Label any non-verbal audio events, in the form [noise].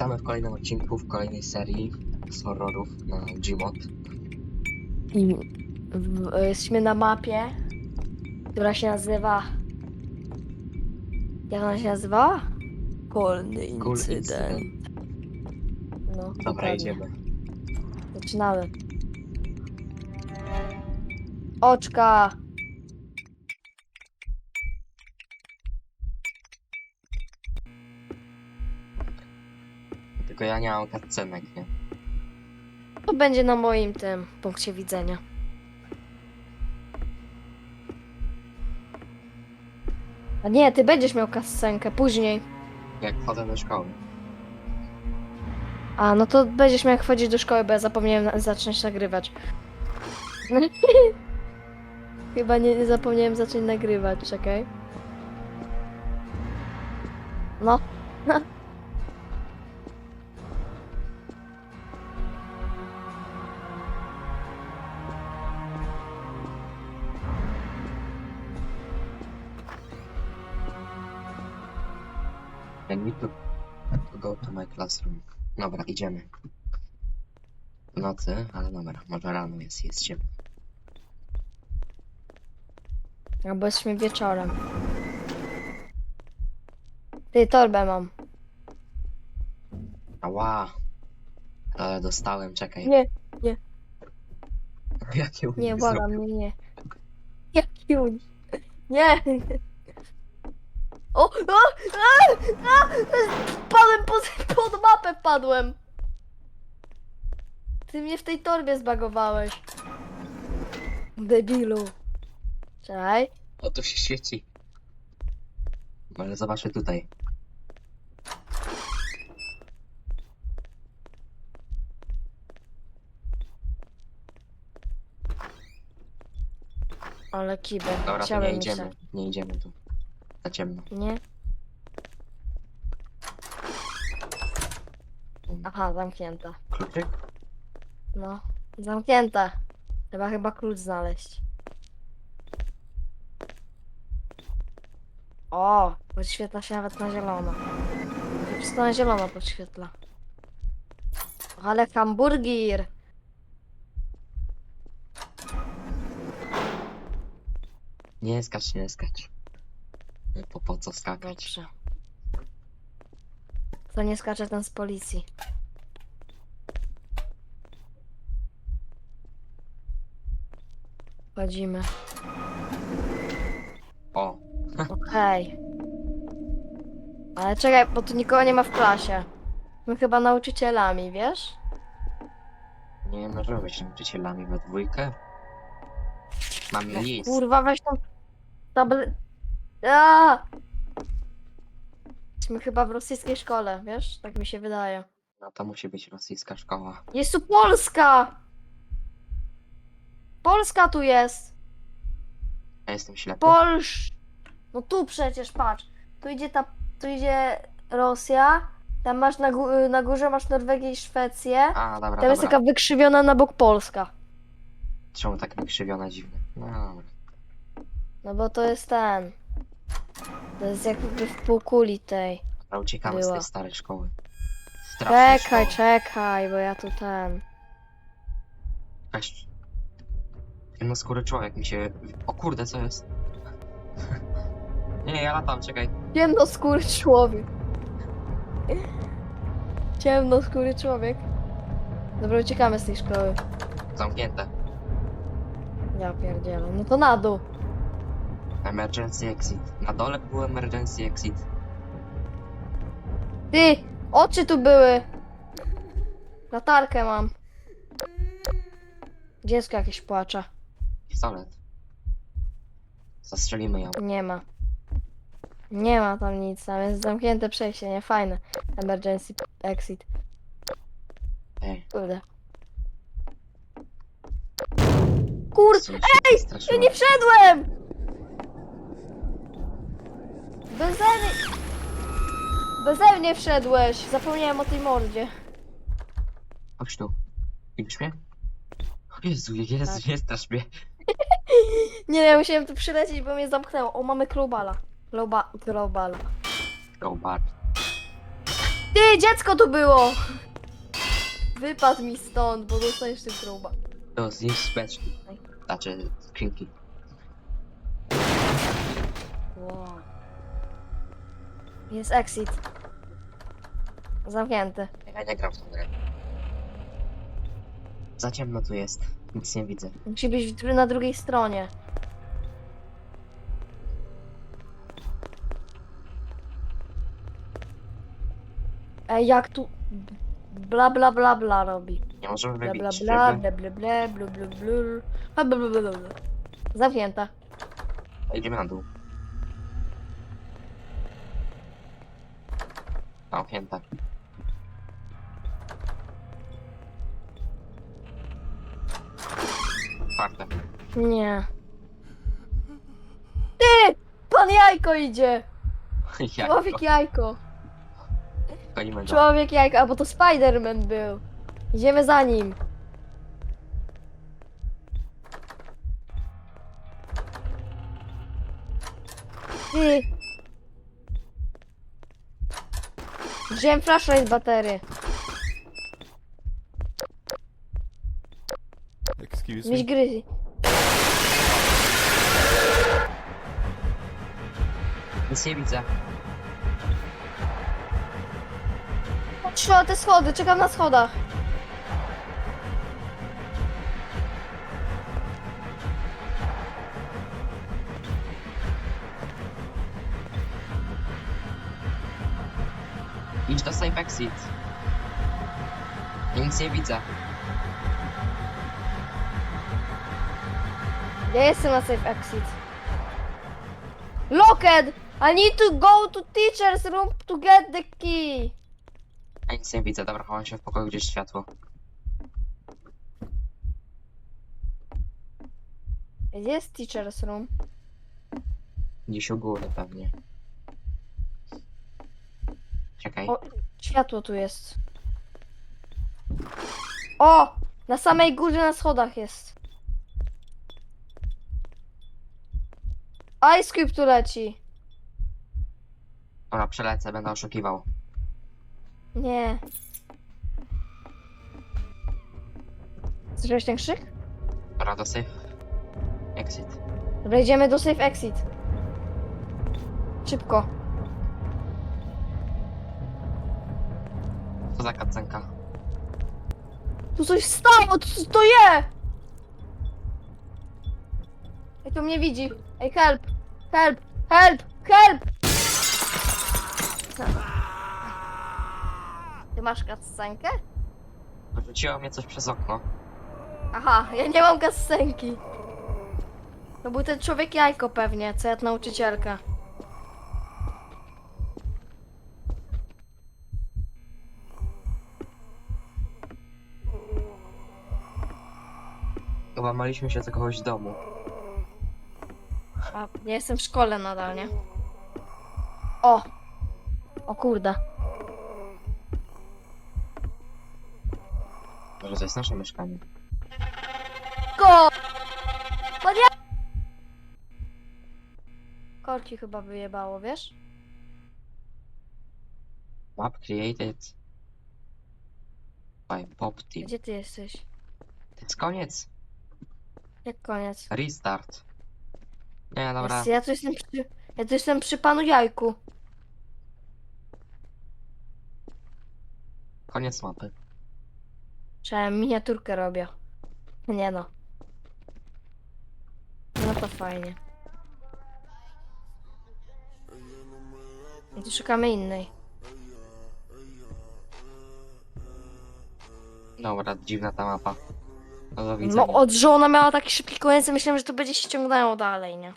Witamy w kolejnym odcinku, w kolejnej serii z horrorów na Gmod. I w, jesteśmy na mapie, która się nazywa. Jak ona się nazywa? Kolny Cool incydent. No, Dobra, dokładnie. idziemy. Zaczynamy. Oczka! Tylko ja nie mam cutscenek, nie? To będzie na moim tym punkcie widzenia. A nie, ty będziesz miał kascenkę później. Jak wchodzę do szkoły. A, no to będziesz miał jak wchodzić do szkoły, bo ja zapomniałem na- zacząć nagrywać. [laughs] Chyba nie, nie zapomniałem zacząć nagrywać, czekaj. No. [laughs] I need to, to go to my classroom. Dobra, idziemy. W nocy, ale dobra, może rano jest, jest ciemno. Albo jesteśmy wieczorem. Ty, torbę mam. Ała! Ale dostałem, czekaj. Nie, nie. [laughs] Jakie Nie, błagam, nie, nie. Jaki unik? [laughs] Nie! O! o a, a, wpadłem pod, pod mapę, wpadłem! Ty mnie w tej torbie zbagowałeś. Debilu. Czekaj. O, tu się świeci. Ale zobaczę tutaj. Ale kibę. Dobra, to nie idziemy. Nie idziemy tu. Za ciemno. Nie? Aha, zamknięta. Kluczyk? No, zamknięta. Trzeba chyba klucz znaleźć. O, podświetla się nawet na zielono. Wszystko na zielono podświetla. Ale hamburger! Nie skacz, nie skacz. Po, po co skakać? Dobrze. Kto nie skacze, ten z policji. Wchodzimy. O, Okej. Ale czekaj, bo tu nikogo nie ma w klasie. My chyba nauczycielami, wiesz? nie możemy być nauczycielami we dwójkę. Mamy No, list. kurwa, weź tą tablet. Aaa! Jesteśmy chyba w rosyjskiej szkole, wiesz? Tak mi się wydaje. No to musi być rosyjska szkoła. Jest tu Polska! Polska tu jest! Ja jestem ślepy. Polsz! No tu przecież, patrz. Tu idzie ta, tu idzie Rosja. Tam masz na, gó- na górze masz Norwegię i Szwecję. A, dobra, Tam jest dobra. taka wykrzywiona na bok Polska. Czemu tak wykrzywiona dziwne? No dobra. No bo to jest ten. To jest jakby w półkuli tej. Dobra, uciekamy z Była. tej starej szkoły. Strasznej Czekaj, czekaj, bo ja tu ten. Jakaś... Ciemnoskóry człowiek mi się... O kurde, co jest? [laughs] nie, ja latam, czekaj. Ciemnoskóry człowiek. Ciemnoskóry człowiek. Dobra, uciekamy z tej szkoły. Zamknięte. Ja pierdzielę. No to na dół. Emergency exit. Na dole był emergency exit. Ty! Oczy tu były! Latarkę mam. Dziecko jakieś płacze. Pistolet. Zastrzelimy ją. Nie ma. Nie ma tam nic, tam jest zamknięte przejście, nie fajne. Emergency exit. Ej. Kurde. Kurde, Ej! ja nie wszedłem! Beze mnie... Beze mnie wszedłeś! Zapomniałem o tej mordzie. Chodź tu. Widzisz mnie? Jezu, jest, Tak. nie strasz mnie. [laughs] Nie, ja musiałem tu przylecieć, bo mnie zamknęło. O, mamy globala. Globa... Globala. Go bar. Ty! dziecko tu było! Wypadł mi stąd, bo dostajesz tym kroba. To zniszcz beczki. Znaczy skrzynki. Wow. Jest exit. Zamknięty. Ja nie gram w tą grę. Za ciemno tu jest. Nic nie widzę. Musi być w dru- na drugiej stronie. Ej, jak tu bla bla bla bla robi. Nie możemy Bla wybić bla bla żeby... bla bla bla bla bla bla bla bla bla bla bla. Zamknięta. Idziemy na dół. Zamknięte. Otwarte. Nie. Ty! Pan jajko idzie! [laughs] Człowiek jajko. Gonimy go. Człowiek jajko, albo to Spider-Man był. Idziemy za nim. Ty. Wziąłem flashlight z baterii. Excuse Miś me. gryzi. Nic nie widzę. Patrzę na te schody, czekam na schodach. Exit. Nic nie widzę. Ja jestem na safe exit. Locked! I need to go to teacher's room to get the key. Ja nic nie widzę. Dobra, chowam się w pokoju, gdzie jest światło. Gdzie jest teacher's room? Gdzieś u góry pewnie. Czekaj. O, światło tu jest. O! Na samej górze na schodach jest. Ice Cube tu leci. Dobra, przelecę, będę oszukiwał. Nie. Słyszałeś ten krzyk? Dobra, do safe exit. Dobra, idziemy do safe exit. Szybko. Co za kacenka? Tu coś stało, coś to je! Ej, to mnie widzi. Ej, help! Help! Help! Help! Ty masz kascenkę? Wyrzuciło mnie coś przez okno. Aha, ja nie mam kascenki. To był ten człowiek jajko pewnie, co ja nauczycielka. Chyba maliśmy się do kogoś domu. A, ja jestem w szkole nadal, nie? O! O kurde. Może to jest nasze mieszkanie. Ko! Pan ja... Korki chyba wyjebało, wiesz? Map created by Pop Team. Gdzie ty jesteś? To jest koniec. Jak koniec? Restart. Nie, dobra. Jest, ja tu jestem przy... Ja tu jestem przy panu jajku. Koniec mapy. Trzeba miniaturkę robię. Nie no. No to fajnie. I tu szukamy innej. Dobra, dziwna ta mapa. No do widzenia. No od że ona miała taki szybki koniec, myślałem, że to będzie się ciągnęło dalej, nie?